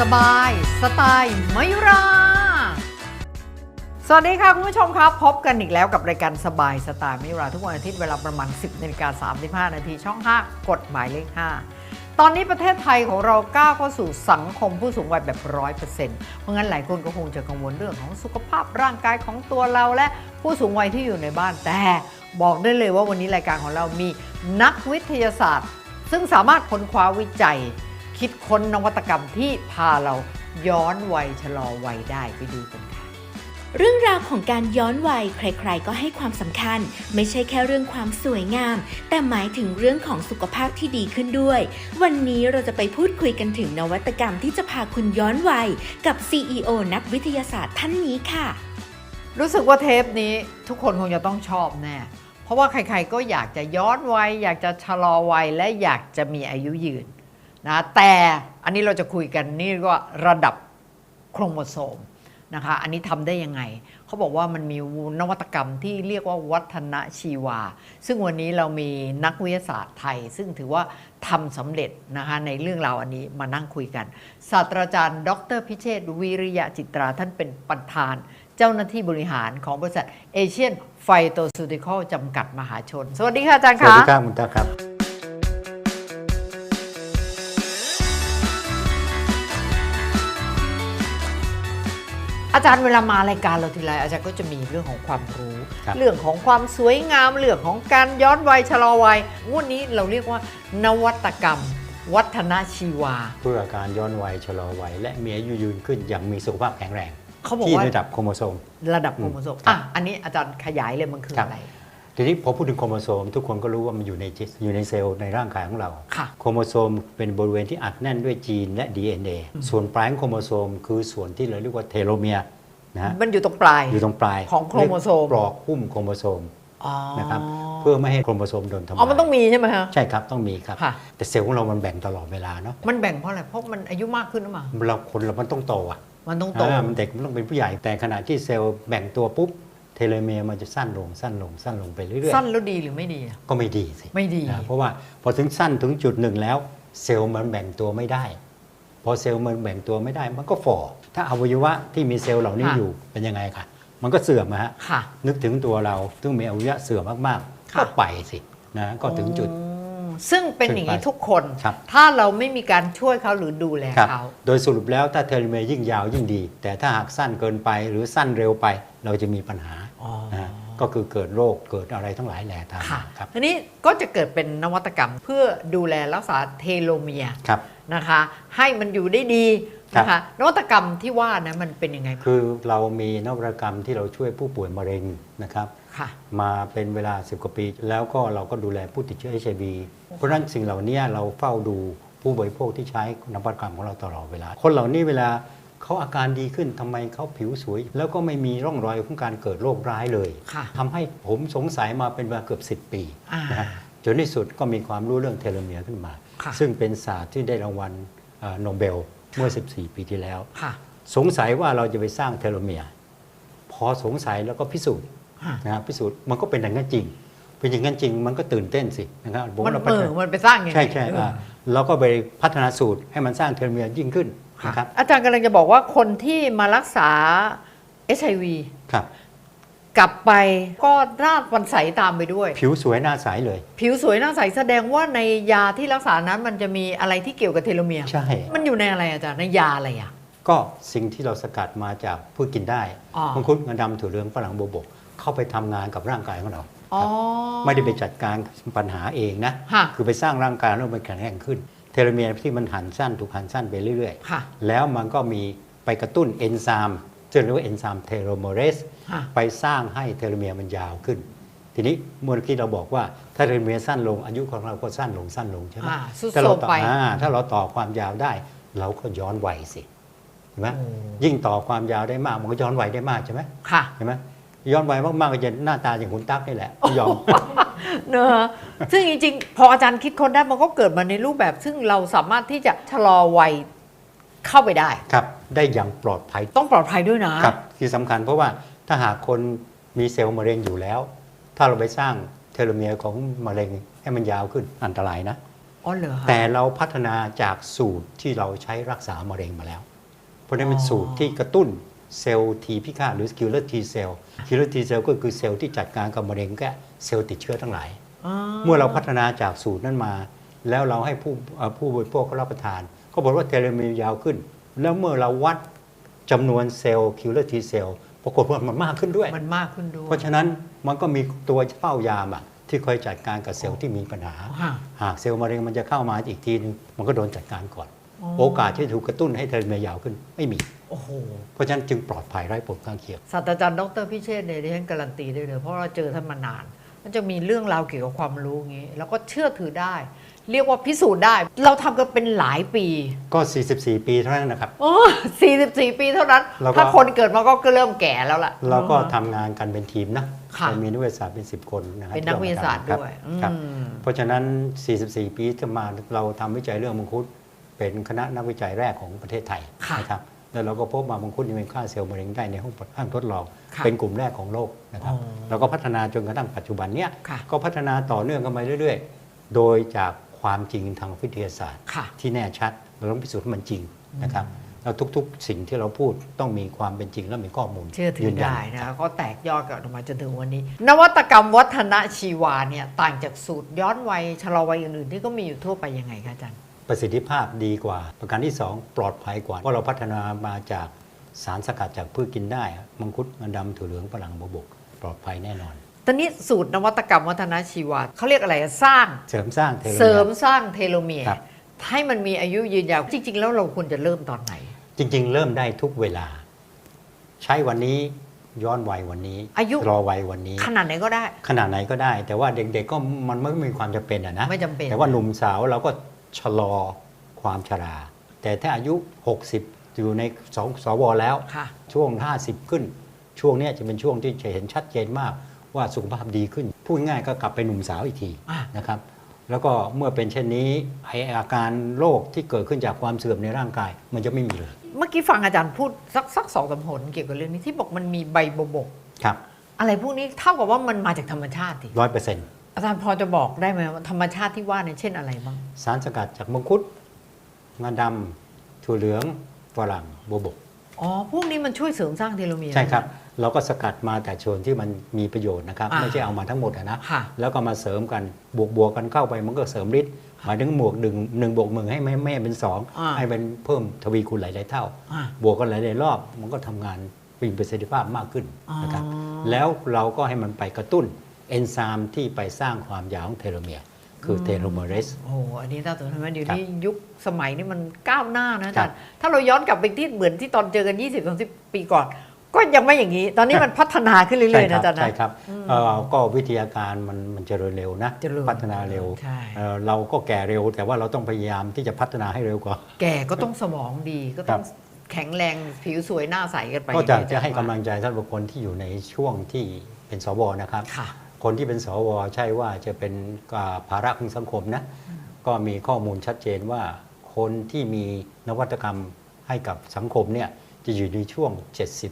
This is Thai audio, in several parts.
สบาย สไตล์ไมยุราสวัสดีค่ะคุณผู้ชมครับ พบกันอีกแล้วกับรายการสบายสไตล์ไมยุราทุกวันอาทิตย์เวลาประมาณ 10นาฬิกา35 นาทีช่อง 5 กฎหมายเลข 5 ตอนนี้ประเทศไทยของเราก้าวเข้าสู่สังคมผู้สูงวัยแบบร้อยเปอร์เซ็นต์เพราะงั้นหลายคนก็คงจะกังวลเรื่องของสุขภาพร่างกายของตัวเราและผู้สูงวัยที่อยู่ในบ้านแต่บอกได้เลยว่าวันนี้รายการของเรามีนักวิทยาศาสตร์ ซึ่งสามารถค้นคว้าวิจัย คิดค้นนวัตกรรมที่พาเราย้อนวัยชะลอวัยได้ไปดูกันค่ะ เรื่องราวของการย้อนวัยใคร ๆ ก็ให้ความสำคัญ ไม่ใช่แค่เรื่องความสวยงาม แต่หมายถึงเรื่องของสุขภาพที่ดีขึ้นด้วย วันนี้เราจะไปพูดคุยกันถึงนวัตกรรมที่จะพาคุณย้อนวัย กับ CEO นักวิทยาศาสตร์ท่านนี้ค่ะ รู้สึกว่าเทปนี้ทุกคนคงจะต้องชอบแน่เพราะว่าใครๆก็อยากจะย้อนวัยอยากจะชะลอวัยและอยากจะมีอายุยืน นะแต่อันนี้เราจะคุยกันนี่ก็ระดับโครโมโซมนะคะอันนี้ทำได้ยังไง เขาบอกว่ามันมีนวัตกรรมที่เรียกว่าวัฒนชีวา ซึ่งวันนี้เรามีนักวิทยาศาสตร์ไทย ซึ่งถือว่าทำสำเร็จนะคะในเรื่องราวอันนี้มานั่งคุยกัน ศาสตราจารย์ ดรพิเชษวิริยะจิตราท่านเป็นประธาน เจ้าหน้าที่บริหารของบริษัทเอเชียนไฟโตซูติคอลจำกัดมหาชน สวัสดีค่ะอาจารย์ค่ะสวัสดีครับคุณตาครับ อาจารย์เวลามารายการเราทีไรอาจารย์ก็จะมีเรื่องของความรู้ ครับ เรื่องของความสวยงาม เรื่องของการย้อนวัยชะลอวัยงวดนี้เราเรียกว่า นวัตกรรม วัฒนชีวา เพื่อการย้อนวัยชะลอวัยและมีอายุยืนขึ้นอย่างมีสุขภาพแข็งแรง เขาบอกที่ว่าระดับโครโมโซม ระดับโครโมโซมครับ อะอันนี้อาจารย์ขยายเลยมันคือครับอะไร ทีนี้พอพูดถึงโครโมโซมทุกคนก็รู้ว่ามันอยู่ในจิตอยู่ในเซลล์ในร่างกายของเราค่ะโครโมโซมเป็นบริเวณที่อัดแน่นด้วยจีนและ DNA ส่วนปลายของโครโมโซมคือส่วนที่เราเรียกว่าเทโลเมียร์นะฮะมันอยู่ตรงปลายอยู่ตรงปลายของโครโมโซมเรียกปลอกหุ้มโครโมโซมอ๋อนะครับเพื่อไม่ให้โครโมโซมโดนทำลายอ๋อมันต้องมีใช่ไหมฮะใช่ครับต้องมีครับค่ะแต่เซลล์ของเรามันแบ่งตลอดเวลาเนาะมันแบ่งเพราะอะไรเพราะมันอายุมากขึ้นหรือเปล่าเราคนเรามันต้องโตอะมันต้องโตอ่ามันเด็กมันต้องเป็นผู้ใหญ่แต่ขณะที่เซลล์แบ่งตัวปุ๊บ เทโลเมียร์มันจะสั้นลงสั้นลงสั้นลงไปเรื่อยสั้นแล้วดีหรือไม่ดีอะๆ ก็ไม่ดีสิไม่ดี นะเพราะว่าพอถึงสั้นถึงจุดหนึ่งแล้ว เซลล์มันแบ่งตัวไม่ได้ พอเซลล์มันแบ่งตัวไม่ได้มันก็ฝ่อถ้าอวัยวะที่มีเซลล์เหล่านี้ค่ะ อยู่เป็นยังไงคะมันก็เสื่อมนะฮะ ค่ะ นึกถึงตัวเราซึ่งมีอวัยวะเสื่อมมากๆ ค่ะก็ไปสินะก็ถึงจุดอืม ซึ่งเป็นอย่างนี้ขึ้นไปทุกคน ครับ ถ้าเราไม่มีการช่วยเขาหรือดูแลครับ เขาโดยสรุปแล้วถ้าเทโลเมียร์ยิ่งยาวยิ่งดี แต่ถ้าหากสั้นเกินไปหรือสั้นเร็วไป เราจะมีปัญหาอ๋อ นะฮะก็คือเกิดโรคเกิดอะไรทั้งหลายแหล่ตามค่ะมาครับ ทีนี้ก็จะเกิดเป็นนวัตกรรมเพื่อดูแลรักษาเทโลเมียร์ ครับ นะคะ ให้มันอยู่ได้ดีนะคะนวัตกรรมที่ว่านะมันเป็นยังไง คือเรามีนวัตกรรมที่เราช่วยผู้ป่วยมะเร็งนะครับค่ะมาเป็นเวลา 10 กว่าปี แล้วก็เราก็ดูแลผู้ติดเชื้อ HIV เพราะฉะนั้นสิ่งเหล่านี้เราเฝ้าดูผู้บริโภคที่ใช้นวัตกรรมของเราตลอดเวลา คนเหล่านี้เวลาเขาอาการดีขึ้นทำไมเขาผิวสวย แล้วก็ไม่มีร่องรอยของการเกิดโรคร้ายเลยค่ะทำให้ผมสงสัยมาเป็นเวลาเกือบ 10 ปีอ่านนะฮะ จนที่สุดก็มีความรู้เรื่องเทโลเมียร์ขึ้นมาค่ะซึ่งเป็นศาสตร์ที่ได้รางวัลเอ่อโนเบลเมื่อ 14 ปีที่แล้วค่ะสงสัยว่าเราจะไปสร้างเทโลเมียร์พอสงสัยแล้วก็พิสูจน์ค่ะนะครับพิสูจน์มันก็เป็นอย่างนั้นจริง เป็นอย่างนั้นจริงมันก็ตื่นเต้นสินะครับผมมันเราเออมันไปสร้างยังไงใช่ใช่เอออ่าเราก็ไปพัฒนาสูตรให้มันสร้างเทโลเมียร์ยิ่งขึ้นค่ะนะครับอาจารย์กำลังจะบอกว่าคนที่มารักษา HIV ครับ กลับไปก็หน้าวันใสตามไปด้วย ผิวสวยหน้าใสเลย ผิวสวยหน้าใสแสดงว่าในยาที่รักษานั้นมันจะมีอะไรที่เกี่ยวกับเทโลเมียร์ใช่ มันอยู่ในอะไรอาจารย์ในยาอะไรอะ ก็สิ่งที่เราสกัดมาจากพืชกินได้อ๋อ มังคุดงาดำถั่วเหลืองฝรั่งโบวบก เข้าไปทำงานกับร่างกายของเราอ๋อไม่ได้ไปจัดการปัญหาเองนะ ค่ะ คือไปสร้างร่างกายให้มันแข็งแรงขึ้น เทโลเมียร์ที่มันหันสั้นถูกหันสั้นไปเรื่อย ค่ะ ๆ แล้วมันก็มีไปกระตุ้นเอนไซม์ ซึ่งเรียกว่าเอนไซม์เทโลโมเรสค่ะไปสร้างให้เทโลเมียร์มันยาวขึ้น ทีนี้เมื่อกี้เราบอกว่าถ้าเทโลเมียร์สั้นลงอายุของเราก็สั้นลงสั้นลงใช่ไหมอ่าสุดถ้าโทเรารมต่อไปอ่าถ้าเราต่อความยาวได้ เราก็ย้อนวัยสิเห็นไหมโอ้ยิ่งต่อความยาวได้มากมันก็ย้อนวัยได้มากใช่ไหมค่ะเห็นไหมย้อนวัยมากๆก็จะหน้าตาอย่างคุณตั๊กนี่แหละไม่ยอมเนอะซึ่งจริงๆ พออาจารย์คิดคนได้มันก็เกิดมาในรูปแบบ ซึ่งเราสามารถที่จะชะลอวัย เข้าไปได้ ครับ ได้อย่างปลอดภัย ต้องปลอดภัยด้วยนะ ครับที่สำคัญเพราะว่าถ้าหากคนมีเซลล์มะเร็งอยู่แล้ว ถ้าเราไปสร้างเทโลเมียร์ของมะเร็งให้มันยาวขึ้นอันตรายนะ อ๋อเหรอคะแต่เราพัฒนาจากสูตรที่เราใช้รักษามะเร็งมาแล้ว เพราะฉะนั้นเป็นสูตรที่กระตุ้นเซลล์ทีพิฆาตหรือ killer T cell killer T cell ก็คือเซลล์ที่จัดการกับมะเร็งและเซลล์ติดเชื้อทั้งหลายอ๋อเมื่อเราพัฒนาจากสูตรนั้นมา แล้วเราให้ผู้เอ่อผู้บริโภคเขารับประทาน ก็บอกว่าเทโลเมียร์ยาวขึ้น แล้วเมื่อเราวัดจำนวนเซลล์ killer T cell ปรากฏว่ามันมากขึ้นด้วย มันมากขึ้นด้วย เพราะฉะนั้นมันก็มีตัวเฝ้ายามอะที่คอยจัดการกับเซลล์ที่มีปัญหาค่ะหากเซลล์มะเร็งมันจะเข้ามาอีกทีนึงมันก็โดนจัดการก่อนอ๋อโอกาสที่จะถูกกระตุ้นให้เทโลเมียร์ยาวขึ้นไม่มี โอ้โห เพราะฉะนั้นจึงปลอดภัยไร้ผลข้างเคียง ศาสตราจารย์ดรพิเชษฐ์เนี่ยดิฉันการันตีได้เลย เพราะเราเจอท่านมานาน มันจะมีเรื่องราวเกี่ยวกับความรู้อย่างนี้ แล้วก็เชื่อถือได้ เรียกว่าพิสูจน์ได้ เราทำกันเป็นหลายปีก็ 44 ปีเท่านั้นนะครับ โอ้44 ปีเท่านั้น แล้วก็ ถ้าคนเกิดมาก็เริ่มแก่แล้วล่ะ เราก็ทำงานกันเป็นทีมนะค่ะเรามีนักวิทยาศาสตร์เป็น 10 คนนะครับเป็นนักวิทยาศาสตร์ที่เมด้วยทำครับ อืม เพราะฉะนั้น 44 ปีที่มาเราทำวิจัยเรื่องมังคุด เป็นคณะนักวิจัยแรกของประเทศไทยค่ะนะครับ แล้วเราก็พบมามังคุดยังเป็นฆ่าเซลล์มะเร็งได้ในห้องห้องทดลอง ค่ะเป็นกลุ่มแรกของโลกนะครับ อ๋อเราก็พัฒนาจนกระทั่งปัจจุบันเนี้ย ค่ะก็พัฒนาต่อเนื่องกันไปเรื่อย ๆ โดยจาก ความจริงทางวิทยาศาสตร์ค่ะที่แน่ชัดเราต้องพิสูจน์ให้มันจริงนะครับแล้วทุกๆ สิ่งที่เราพูดต้องมีความเป็นจริงและมีข้อมูลเชื่อถืยือนยันได้นะคะก็แตกยอดกันออกมาจนถึงวันนี้ นวัตกรรมวัฒนชีวาเนี่ยต่างจากสูตรย้อนวัยชะลอวัยอื่นๆที่ก็มีอยู่ทั่วไปยังไงคะอาจารย์ประสิทธิภาพดีกว่า ประการที่ 2 ปลอดภัยกว่า เพราะเราพัฒนามาจากสารสกัดจากพืชกินได้ มังคุดงาดำถั่วเหลืองฝรั่งบวบก ปลอดภัยแน่นอน ตอนนี้สูตรนวัตกรรมวัฒนชีวาเขาเรียกอะไรอะสร้างเสริมสร้างเทโลเสริมเมียร์สร้างเทโลเมียร์ครับให้มันมีอายุยืนยาว จริง ๆ แล้วเราควรจะเริ่มตอนไหน จริง ๆ เริ่มได้ทุกเวลา ใช้วันนี้ย้อนวัยวันนี้ อายุรอวัยวันนี้ ขนาดไหนก็ได้ ขนาดไหนก็ได้ แต่ว่าเด็ก ๆ ก็มันไม่มีความจำเป็นอะนะไม่จำเป็นแต่ว่าหนุ่มสาวเราก็ชะลอความชรา แต่ถ้าอายุ 60 อยู่ในสสวแล้วค่ะช่วง 50 ขึ้น ช่วงเนี้ยจะเป็นช่วงที่จะเห็นชัดเจนมาก ว่าสุขภาพดีขึ้น พูดง่ายก็กลับไปหนุ่มสาวอีกทีอะนะครับแล้วก็เมื่อเป็นเช่นนี้ไออาการโรคที่เกิดขึ้นจากความเสื่อมในร่างกาย มันจะไม่มีเลย เมื่อกี้ฟังอาจารย์พูดสักสักสองสามหนเกี่ยวกับเรื่องนี้ที่บอกมันมีใบบวบกครับ อะไรพวกนี้เท่ากับว่ามันมาจากธรรมชาติสิร้อยเปอร์เซ็นต์อาจารย์พอจะบอกได้ไหมว่าธรรมชาติที่ว่าเนี่ยเช่นอะไรบ้าง สารสกัดจากมังคุดงาดำถั่วเหลืองฝรั่งโบวบกอ๋อพวกนี้มันช่วยเสริมสร้างเทโลเมียร์ใช่ครับ เราก็สกัดมาแต่ส่วนที่มันมีประโยชน์นะครับอ่าไม่ใช่เอามาทั้งหมดอะนะค่ะแล้วก็มาเสริมกันบวกบวกๆกันเข้าไปมันก็เสริมฤทธิ์หมายถึงหมวกหนึ่งหนึ่งบวกหนึ่งให้ไม่ไม่ให้เป็นสองอ่าให้เป็นเพิ่มทวีคูณหลายๆเท่าอ่าบวกกันหลายๆรอบ มันก็ทำงานมีประสิทธิภาพมากขึ้นนะครับอ๋อแล้วเราก็ให้มันไปกระตุ้นเอนไซม์ที่ไปสร้างความยาวของเทโลเมียร์คือเทโลเมเรสโอ้โหอันนี้น่าสนใจไหมเดี๋ยวครับนี้ยุคสมัยนี้มันก้าวหน้านะอาจารย์ถ้าเราย้อนกลับไปที่เหมือนที่ตอนเจอกัน 20-30 ปีก่อน ก็ยังไม่อย่างนี้ ตอนนี้มันพัฒนาขึ้นเรื่อยๆนะอาจารย์นะ ใช่ครับเอ่อก็วิทยาการมันมันเจริญเร็วนะเจริญพัฒนาเร็วใช่ เอ่อเราก็แก่เร็ว แต่ว่าเราต้องพยายามที่จะพัฒนาให้เร็วกว่า แก่ก็ต้องสมองดีก็ต้องครับแข็งแรงผิวสวยหน้าใสกันไปก็จะอย่างที่จะให้อาจากำรย์ลังใจท่านบุคคลที่อยู่ในช่วงที่เป็นสวนะครับ ค่ะ คนที่เป็นสวใช่ว่าจะเป็นอ่าภาระของสังคมนะ ก็มีข้อมูลชัดเจนว่าคนที่มีนวัตกรรมให้กับสังคมเนี่ย จะอยู่ในช่วง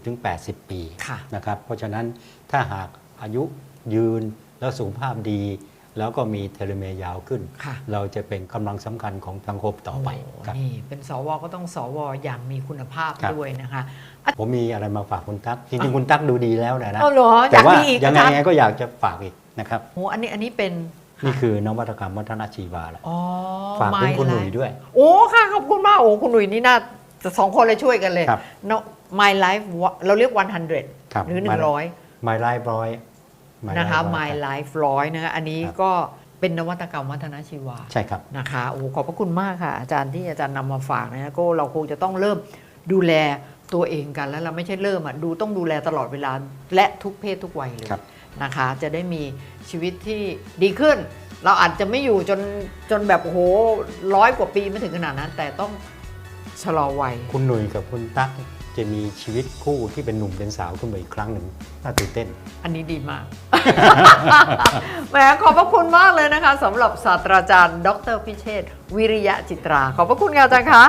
70-80 ปีค่ะนะครับเพราะฉะนั้นถ้าหากอายุยืนแล้วสุขภาพดี แล้วก็มีเทโลเมียร์ยาวขึ้นค่ะเราจะเป็นกำลังสำคัญของสังคมต่อไปโอ้ครับนี่เป็นสวก็ต้องสวอย่างมีคุณภาพครับด้วยนะคะผมมีอะไรมาฝากคุณตั๊กจริงๆคุณตั๊กดูดีแล้วนะนะเอาเหรออแต่ยากว่ามีอีกยังไงอาจารไงย์ก็อยากจะฝากอีกนะครับโอ้อันนี้อันนี้เป็นนี่คือนวัตกรรมวัฒนชีวาละอ๋อฝากถึง My คุณหนุ่ย Life ด้วย โอ้ค่ะขอบคุณมากโอ้คุณหนุ่ยนี่น่าจะ สองคนเลยช่วยกันเลยครับ เนาะ My Life เราเรียก100ครับหรือ My 100 My Life ร้อย My นะคะ Life ร้อย My ครับ Life ร้อยนะคะอันนี้ครับ ก็เป็นนวัตกรรมวัฒนชีวา ใช่ครับ นะคะโอ้ขอบพระคุณมากค่ะ อาจารย์ที่อาจารย์นำมาฝากนะก็เราคงจะต้องเริ่มดูแลตัวเองกันแล้วเราไม่ใช่เริ่มอะดูต้องดูแลตลอดเวลาและทุกเพศทุกวัยเลยครับ นะคะ จะได้มีชีวิตที่ดีขึ้น เราอาจจะไม่อยู่จนจนแบบโอ้โหร้อยกว่าปีไม่ถึงขนาดนั้น แต่ต้อง ชะลอวัย คุณหนุ่ยกับคุณตั๊กจะมีชีวิตคู่ที่เป็นหนุ่มเป็นสาวขึ้นมาอีกครั้งหนึ่งน่าตื่นเต้น อันนี้ดีมาก แหมขอบพระคุณมากเลยนะคะสำหรับศาสตราจารย์ ดรพิเชษฐ์วิริยะจิตรา ขอบพระคุณค่ะอาจารย์คะ